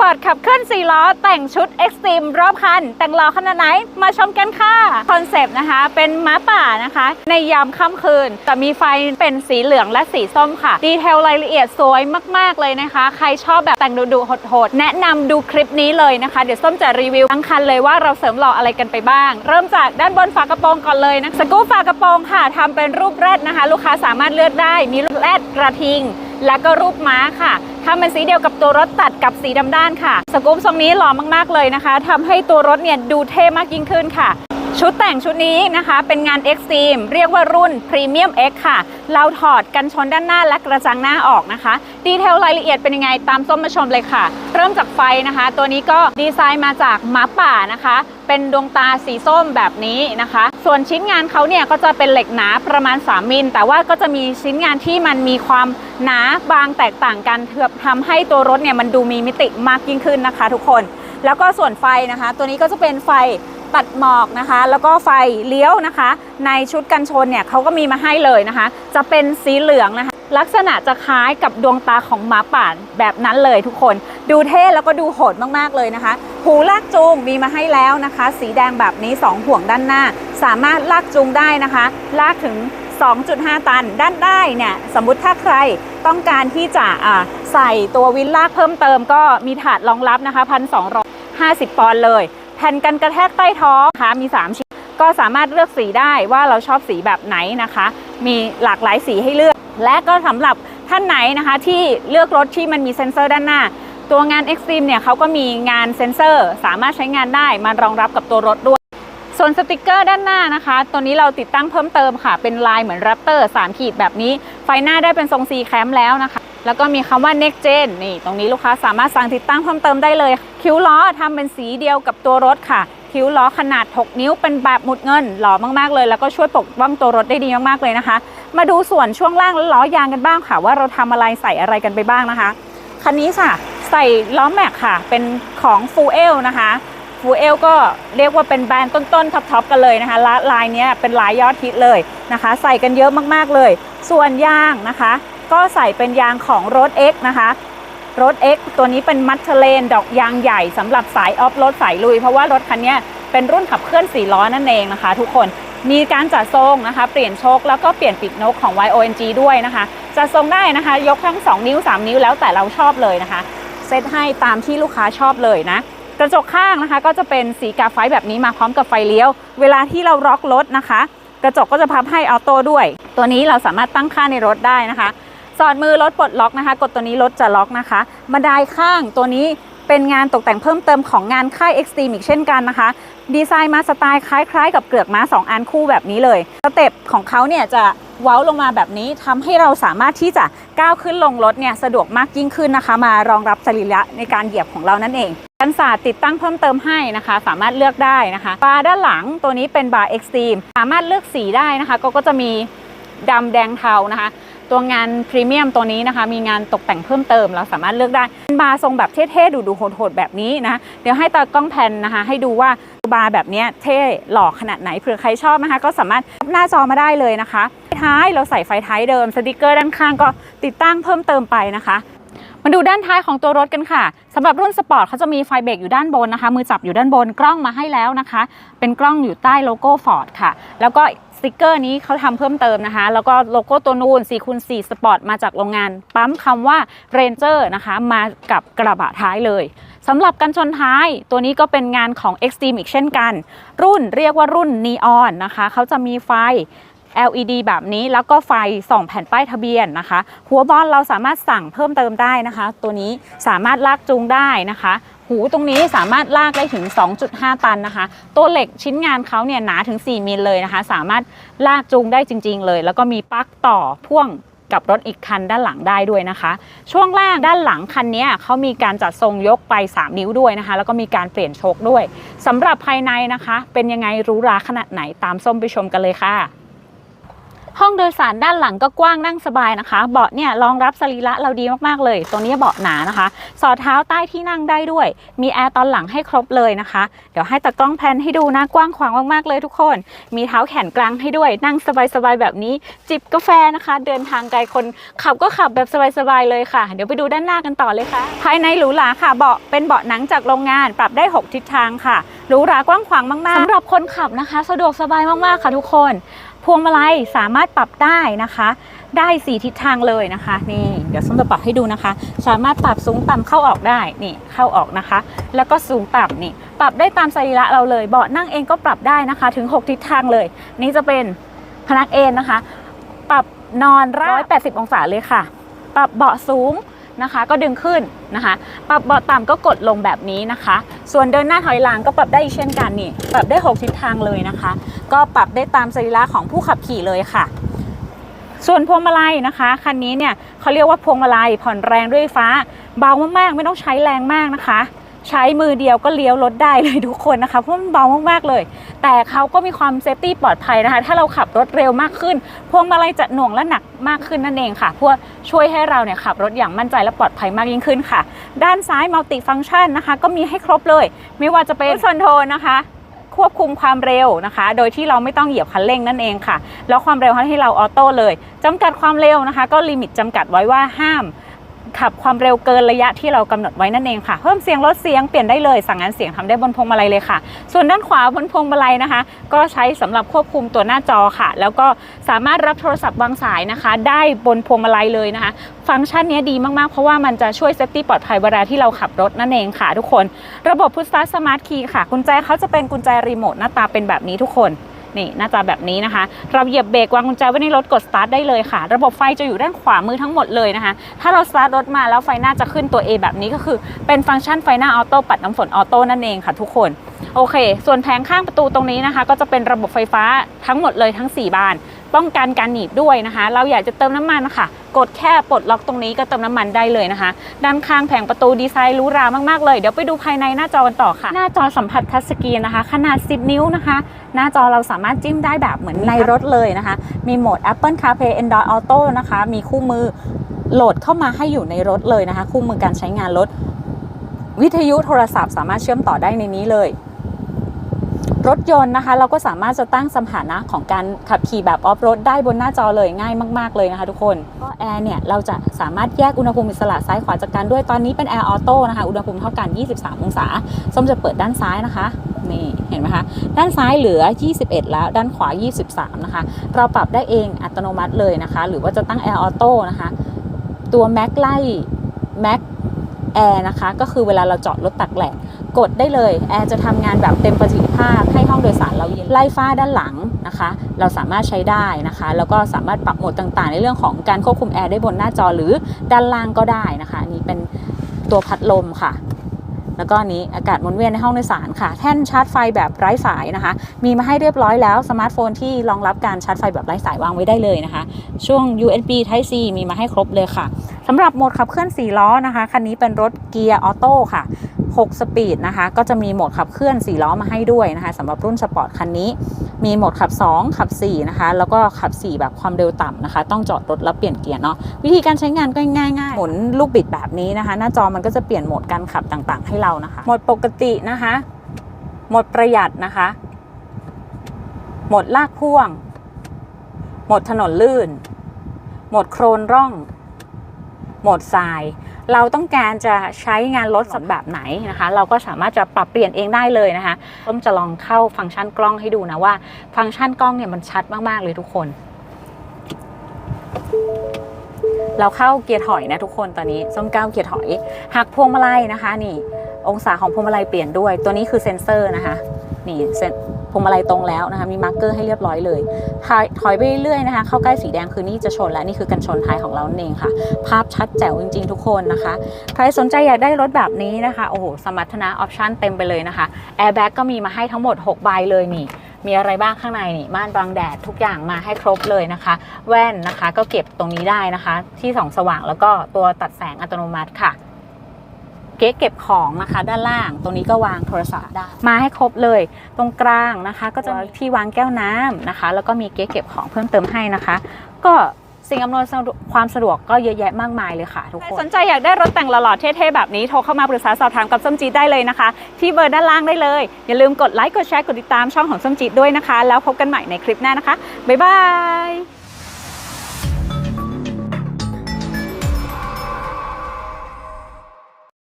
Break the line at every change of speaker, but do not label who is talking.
ปอร์ตขับเคลื่อน4ล้อ แต่งชุดเอ็กซ์ตรีมรอบคัน แต่งล้อขนาดไหนมาชมกันค่ะคอนเซปต์นะคะ เป็นม้าป่านะคะ ในยามค่ำคืน แต่มีไฟเป็นสีเหลืองและสีส้มค่ะ ดีเทลรายละเอียดสวยมาก ๆ เลยนะคะ ใครชอบแบบแต่งดุๆโหดๆ แนะนำดูคลิปนี้เลยนะคะ เดี๋ยวส้มจะรีวิวทั้งคันเลยว่าเราเสริมหล่ออะไรกันไปบ้าง เริ่มจากด้านบนฝากระโปรงก่อนเลยนะสกู๊ปฝากระโปรงค่ะทำเป็นรูปแรดนะคะ ลูกค้าสามารถเลือกได้มีรูปแรดกระทิง แล้วก็รูปม้าค่ะทำเป็นสีเดียวกับตัวรถตัดกับสีดำด้านค่ะ สกู๊ปทรงนี้หล่อมากๆเลยนะคะทำให้ตัวรถเนี่ยดูเท่มากยิ่งขึ้นค่ะ ชุดแต่งชุดนี้นะคะเป็นงาน X t r e m e เรียกว่ารุ่น Premium X ค่ะ เราถอดกันชนด้านหน้าและกระจังหน้าออกนะคะ ดีเทลรายละเอียดเป็นยังไงตามส้มมาชมเลยค่ะ เริ่มจากไฟนะคะ ตัวนี้ก็ดีไซน์มาจากหมาป่านะคะ เป็นดวงตาสีส้มแบบนี้นะคะ ส่วนชิ้นงานเขาเนี่ยก็จะเป็นเหล็กหนาประมาณ 3 มิล แต่ว่าก็จะมีชิ้นงานที่มันมีความหนาบางแตกต่างกันเพื่อทำให้ตัวรถเนี่ยมันดูมีมิติมากยิ่งขึ้นนะคะ ทุกคน แล้วก็ส่วนไฟนะคะ ตัวนี้ก็จะเป็นไฟ ตัดหมอกนะคะ แล้วก็ไฟเลี้ยวนะคะ ในชุดกันชนเนี่ยเขาก็มีมาให้เลยนะคะ จะเป็นสีเหลืองนะคะ ลักษณะจะคล้ายกับดวงตาของหมาป่าแบบนั้นเลยทุกคน ดูเท่แล้วก็ดูโหดมากๆเลยนะคะ หูลากจูงมีมาให้แล้วนะคะ สีแดงแบบนี้ 2 ห่วงด้านหน้า สามารถลากจูงได้นะคะ ลากถึง 2.5 ตันด้านได้เนี่ยสมมุติถ้าใครต้องการที่จะใส่ตัววินลากเพิ่มเติม ก็มีถาดรองรับนะคะ1,250ปอนด์เลย ผ่นกันกระแทกใต้ท้องนะคะมี 3 ชิ้น ก็สามารถเลือกสีได้ว่าเราชอบสีแบบไหนนะคะ มีหลากหลายสีให้เลือก และก็สำหรับท่านไหนนะคะที่เลือกรถที่มันมีเซ็นเซอร์ด้านหน้า ตัวงาน Extreme เนี่ยเขาก็มีงานเซ็นเซอร์ สามารถใช้งานได้มารองรับกับตัวรถด้วย ส่วนสติกเกอร์ด้านหน้านะคะ ตัวนี้เราติดตั้งเพิ่มเติมค่ะ เป็นลายเหมือน Raptor 3ขีดแบบนี้ ไฟหน้าได้เป็นทรง C แคมแล้วนะคะ แล้วก็มีคำว่า next gen นี่ ตรงนี้ลูกค้าสามารถสั่งติดตั้งเพิ่มเติมได้เลย คิ้วล้อทำเป็นสีเดียวกับตัวรถค่ะ คิ้วล้อขนาด 6 นิ้วเป็นแบบหมุดเงินหล่อมากๆเลย แล้วก็ช่วยปกป้องตัวรถได้ดีมากๆเลยนะคะ มาดูส่วนช่วงล่างและล้อยางกันบ้างค่ะ ว่าเราทำอะไรใส่อะไรกันไปบ้างนะคะคันนี้ค่ะ ใส่ล้อแม็กค่ะ เป็นของ Full L นะคะฟูเอลก็เรียกว่าเป็นแบรนด์ต้นๆท็อปๆกันเลยนะคะลายนี้เป็นลายยอดฮิตเลยนะคะ ใส่กันเยอะมากๆเลย ส่วนยางนะคะ ก็ใส่เป็นยางของรถ X นะคะรถ X ตัวนี้เป็นมัทเทเลนดอกยางใหญ่สำหรับสายออฟโรดสายลุย เพราะว่ารถคันนี้เป็นรุ่นขับเคลื่อน4ล้อนั่นเองนะคะ ทุกคนมีการจัดทรงนะคะ เปลี่ยนโชคแล้วก็เปลี่ยนปีกนกของ YONG ด้วยนะคะจัดทรงได้นะคะ ยกทั้ง 2 นิ้ว 3 นิ้วแล้วแต่เราชอบเลยนะคะ เซตให้ตามที่ลูกค้าชอบเลยนะกระจกข้างนะคะ ก็จะเป็นสีกาไฟแบบนี้มาพร้อมกับไฟเลี้ยว เวลาที่เราล็อกรถนะคะ กระจกก็จะพับให้ออโต้ด้วย ตัวนี้เราสามารถตั้งค่าในรถได้นะคะ สอดมือรถปลดล็อกนะคะ กดตัวนี้รถจะล็อกนะคะบันไดข้างตัวนี้เป็นงานตกแต่งเพิ่มเติมของงานค่าย Extreme อีกเช่นกันนะคะ ดีไซน์มาสไตล์คล้ายๆ กับเกือกม้า 2 อันคู่แบบนี้เลยสเต็ปของเขาเนี่ยจะเว้าลงมาแบบนี้ทำให้เราสามารถที่จะก้าวขึ้นลงรถเนี่ยสะดวกมากยิ่งขึ้นนะคะ มารองรับสรีระในการเหยียบของเรานั่นเองกันศาสตร์ติดตั้งเพิ่มเติมให้นะคะ สามารถเลือกได้นะคะ บาร์ด้านหลังตัวนี้เป็นบาร์เอ็กซ์ตรีมสามารถเลือกสีได้นะคะ ก็ก็จะมีดำแดงเทานะคะ ตัวงานพรีเมียมตัวนี้นะคะ มีงานตกแต่งเพิ่มเติม เราสามารถเลือกได้เป็นบาร์ทรงแบบเท่ๆดูๆโหดๆแบบนี้นะเดี๋ยวให้ตากล้องแพนนะคะ ให้ดูว่าบาร์แบบเนี้ยเท่หล่อขนาดไหนเผื่อใครชอบนะคะ ก็สามารถหน้าจอมาได้เลยนะคะท้ายเราใส่ไฟท้ายเดิมสติกเกอร์ด้านข้างก็ติดตั้งเพิ่มเติมไปนะคะมาดูด้านท้ายของตัวรถกันค่ะสำหรับรุ่นสปอร์ตเขาจะมีไฟเบรกอยู่ด้านบนนะคะ มือจับอยู่ด้านบนกล้องมาให้แล้วนะคะ เป็นกล้องอยู่ใต้โลโก้ฟอร์ดค่ะ แล้วก็ ติกเกอร์นี้เขาทำเพิ่มเติมนะคะ แล้วก็โลโก้ตัวนูน4คูณ4สปอร์ตมาจากโรงงาน ปั๊มคำว่า Ranger นะคะ มากับกระบะท้ายเลยสำหรับกันชนท้ายตัวนี้ก็เป็นงานของ Extreme อีกเช่นกัน รุ่นเรียกว่ารุ่น Neon นะคะเขาจะมีไฟ LED แบบนี้แล้วก็ไฟส่องแผ่นป้ายทะเบียนนะคะ หัวบอลเราสามารถสั่งเพิ่มเติมได้นะคะ ตัวนี้สามารถลากจูงได้นะคะ หูตรงนี้สามารถลากได้ถึง 2.5 ตันนะคะ ตัวเหล็กชิ้นงานเขาเนี่ยหนาถึง 4 มิลเลยนะคะ สามารถลากจูงได้จริง ๆ เลย แล้วก็มีปลั๊กต่อพ่วงกับรถอีกคันด้านหลังได้ด้วยนะคะ ช่วงล่างด้านหลังคันนี้เขามีการจัดทรงยกไป 3 นิ้วด้วยนะคะ แล้วก็มีการเปลี่ยนโชคด้วยสำหรับภายในนะคะ เป็นยังไงหรู้ราขนาดไหนตามส้มไปชมกันเลยค่ะ ห้องโดยสารด้านหลังก็กว้างนั่งสบายนะคะ เบาะเนี่ยรองรับสรีระเราดีมากๆเลย ตรงนี้เบาะหนานะคะ สอดเท้าใต้ที่นั่งได้ด้วย มีแอร์ตอนหลังให้ครบเลยนะคะ เดี๋ยวให้ตากล้องแพนให้ดูนะกว้างขวางมากๆเลยทุกคน มีเท้าแขนกลางให้ด้วย นั่งสบายๆแบบนี้ จิบกาแฟนะคะ เดินทางไกลคนขับก็ขับแบบสบายๆเลยค่ะ เดี๋ยวไปดูด้านหน้ากันต่อเลยค่ะ ภายในหรูหราค่ะ เบาะเป็นเบาะหนังจากโรงงาน ปรับได้ 6 ทิศทางค่ะหรูหรากว้างขวางมากๆสำหรับคนขับนะคะ สะดวกสบายมากๆค่ะทุกคน พวงมาลัยสามารถปรับได้นะคะ ได้สี่ทิศทางเลยนะคะ นี่ เดี๋ยวส้มจะปรับให้ดูนะคะ สามารถปรับสูงต่ำเข้าออกได้นี่เข้าออกนะคะ แล้วก็สูงต่ำนี่ ปรับได้ตามสรีระเราเลยเบาะนั่งเองก็ปรับได้นะคะ ถึง 6 ทิศทางเลย นี่จะเป็นพนักเอนนะคะ ปรับนอนราบ180องศาเลยค่ะ ปรับเบาะสูง นะคะ ก็ดึงขึ้นนะคะ ปรับเบาะต่ำก็กดลงแบบนี้นะคะ ส่วนเดินหน้าถอยหลังก็ปรับได้เช่นกันนี่ ปรับได้ 6 ทิศทางเลยนะคะ ก็ปรับได้ตามสรีระของผู้ขับขี่เลยค่ะ ส่วนพวงมาลัยนะคะคันนี้เนี่ยเขาเรียกว่าพวงมาลัยผ่อนแรงด้วยฟ้าเบามากๆ ไม่ต้องใช้แรงมากนะคะ ใช้มือเดียวก็เลี้ยวรถได้เลยทุกคนนะคะเพราะมันเบามากๆเลย แต่เขาก็มีความเซฟตี้ปลอดภัยนะคะ ถ้าเราขับรถเร็วมากขึ้น พวงมาลัยจะหน่วงและหนักมากขึ้นนั่นเองค่ะเพื่อช่วยให้เราเนี่ยขับรถอย่างมั่นใจและปลอดภัยมากยิ่งขึ้นค่ะ ด้านซ้ายมัลติฟัง c t ชันนะคะ ก็มีให้ครบเลย ไม่ว่าจะเป็นคอนโทรลนะคะควบคุมความเร็วนะคะ โดยที่เราไม่ต้องเหยียบคันเร่งนั่นเองค่ะ แล้วความเร็วให้เราออโต้เลยจำกัดความเร็วนะคะ ก็ลิมิตจำกัดไว้ว่าห้าม ขับความเร็วเกินระยะที่เรากำหนดไว้นั่นเองค่ะ เพิ่มเสียงลดเสียงเปลี่ยนได้เลย สั่งงานเสียงทำได้บนพวงมาลัยเลยค่ะ ส่วนด้านขวาบนพวงมาลัยนะคะ ก็ใช้สำหรับควบคุมตัวหน้าจอค่ะ แล้วก็สามารถรับโทรศัพท์วางสายนะคะ ได้บนพวงมาลัยเลยนะคะ ฟังก์ชันนี้ดีมากๆ เพราะว่ามันจะช่วยเซฟตี้ปลอดภัยเวลาที่เราขับรถนั่นเองค่ะ ทุกคน ระบบพุท s สมาร์ทคีย์ค่ะ กุญแจเขาจะเป็นกุญแจรีโมทหน้าตาเป็นแบบนี้ทุกคน นี่หน้าจาแบบนี้นะคะ เราเหยียบเบรกวางกุญแจไว้ในรถกดสตาร์ทได้เลยค่ะ ระบบไฟจะอยู่ด้านขวามือทั้งหมดเลยนะคะ ถ้าเราสตาร์ทรถมาแล้วไฟหน้าจะขึ้นตัว A แบบนี้ก็คือเป็นฟังก์ชันไฟหน้าออโต้ปัดน้ำฝนออโต้นั่นเองค่ะทุกคนโอเค ส่วนแผงข้างประตูตรงนี้นะคะ ก็จะเป็นระบบไฟฟ้าทั้งหมดเลยทั้ง 4 บาน ป้องกันการหนีบด้วยนะคะ เราอยากจะเติมน้ำมันค่ะ กดแค่ปลดล็อกตรงนี้ก็เติมน้ำมันได้เลยนะคะ ด้านข้างแผงประตูดีไซน์หรูรามากๆเลยเดี๋ยวไปดูภายในหน้าจอกันต่อค่ะ หน้าจอสัมผัสทัชสกรีนนะคะ ขนาด 10 นิ้วนะคะ หน้าจอเราสามารถจิ้มได้แบบเหมือนในรถเลยนะคะ มีโหมด Apple CarPlay Android Auto นะคะ มีคู่มือโหลดเข้ามาให้อยู่ในรถเลยนะคะ คู่มือการใช้งานรถวิทยุโทรศัพท์สามารถเชื่อมต่อได้ในนี้เลย รถยนต์นะคะ เราก็สามารถจะตั้งสถานะของการขับขี่แบบออฟโรดได้บนหน้าจอเลยง่ายมาก ๆ เลยนะคะทุกคนก็แอร์เนี่ยเราจะสามารถแยกอุณหภูมิอิสระซ้ายขวาจากกันด้วยตอนนี้เป็นแอร์ออโต้นะคะอุณหภูมิเท่ากัน 23 องศาส้มจะเปิดด้านซ้ายนะคะนี่เห็นไหมคะด้านซ้ายเหลือ 21 แล้วด้านขวา 23 นะคะ เราปรับได้เองอัตโนมัติเลยนะคะ หรือว่าจะตั้งแอร์ออโต้นะคะตัวแม็กไล่แม็กแอร์นะคะก็คือเวลาเราจอดรถตักแหลก กดได้เลยแอร์จะทำงานแบบเต็มประสิทธิภาพให้ห้องโดยสารเราเย็นไล่ฟ้าด้านหลังนะคะ เราสามารถใช้ได้นะคะ แล้วก็สามารถปรับโหมดต่างๆ ในเรื่องของการควบคุมแอร์ได้บนหน้าจอหรือด้านล่างก็ได้นะคะอันนี้เป็นตัวพัดลมค่ะแล้วก็นนี้อากาศหมุนเวียนในห้องโดยสารค่ะ แท่นชาร์จไฟแบบไร้สายนะคะ มีมาให้เรียบร้อยแล้วสมาร์ทโฟนที่รองรับการชาร์จไฟแบบไร้สายวางไว้ได้เลยนะคะ ช่วง USB Type C มีมาให้ครบเลยค่ะสำหรับโหมดขับเคลื่อน 4 ล้อนะคะ คันนี้เป็นรถเกียร์ออโต้ค่ะ 6 สปีดนะคะ ก็จะมีโหมดขับเคลื่อน 4 ล้อมาให้ด้วยนะคะสำหรับรุ่นสปอร์ตคันนี้ มีโหมดขับ 2 ขับ 4 นะคะ แล้วก็ขับ 4 แบบความเร็วต่ำนะคะ ต้องจอดรถแล้วเปลี่ยนเกียร์เนาะ วิธีการใช้งานก็ง่ายๆหมุนลูกบิดแบบนี้นะคะ หน้าจอมันก็จะเปลี่ยนโหมดการขับต่างๆ ให้เรานะคะ โหมดปกตินะคะ โหมดประหยัดนะคะ โหมดลากพ่วง โหมดถนนลื่น โหมดโครนร่อง โหมดทราย เราต้องการจะใช้งานรถสัแบบไหนนะคะ เราก็สามารถจะปรับเปลี่ยนเองได้เลยนะคะต้มจะลองเข้าฟังก์ชันกล้องให้ดูนะว่า ฟังก์ชันกล้องเนี่ยมันชัดมาก ๆ เลยทุกคน เราเข้าเกียร์ถอยนะทุกคนตอนนี้ส้มก้าวเกียร์ถอยหักพวงมาลัยนะคะนี่ องศาของพวงมาลัยเปลี่ยนด้วย ตัวนี้คือเซ็นเซอร์นะคะ นี่เซ็พวงมาลัยตรงแล้วนะคะ มีมาร์กเกอร์ให้เรียบร้อยเลยถอยถอยไปเรื่อยๆนะคะ เข้าใกล้สีแดงคือนี่จะชนแล้ว นี่คือกันชนท้ายของเราเองค่ะ ภาพชัดแจ๋วจริงๆ ทุกคนนะคะ ใครสนใจอยากได้รถแบบนี้นะคะ โอ้โห สมรรถนะออปชั่นเต็มไปเลยนะคะแอร์แบ็กก็มีมาให้ทั้งหมด6ใบเลยนี่มีอะไรบ้างข้างในนี่ม่านบังแดดทุกอย่างมาให้ครบเลยนะคะ แว่นนะคะก็เก็บตรงนี้ได้นะคะ ที่ส่องสว่างแล้วก็ตัวตัดแสงอัตโนมัติค่ะ เก๊ะเก็บของนะคะ ด้านล่าง ตรงนี้ก็วางโทรศัพท์ได้ มาให้ครบเลย ตรงกลางนะคะ ก็จะมีที่วางแก้วน้ำนะคะ แล้วก็มีเก๊ะเก็บของเพิ่มเติมให้นะคะ ก็สิ่งอำนวยความสะดวกก็เยอะแยะมากมายเลยค่ะทุกคนสนใจอยากได้รถแต่งหล่อๆเท่ๆแบบนี้โทรเข้ามาปรึกษาสอบถามกับส้มจีดได้เลยนะคะ ที่เบอร์ด้านล่างได้เลย อย่าลืมกดไลค์กดแชร์กดติดตามช่องของส้มจีดด้วยนะคะ แล้วพบกันใหม่ในคลิปหน้านะคะบ๊ายบาย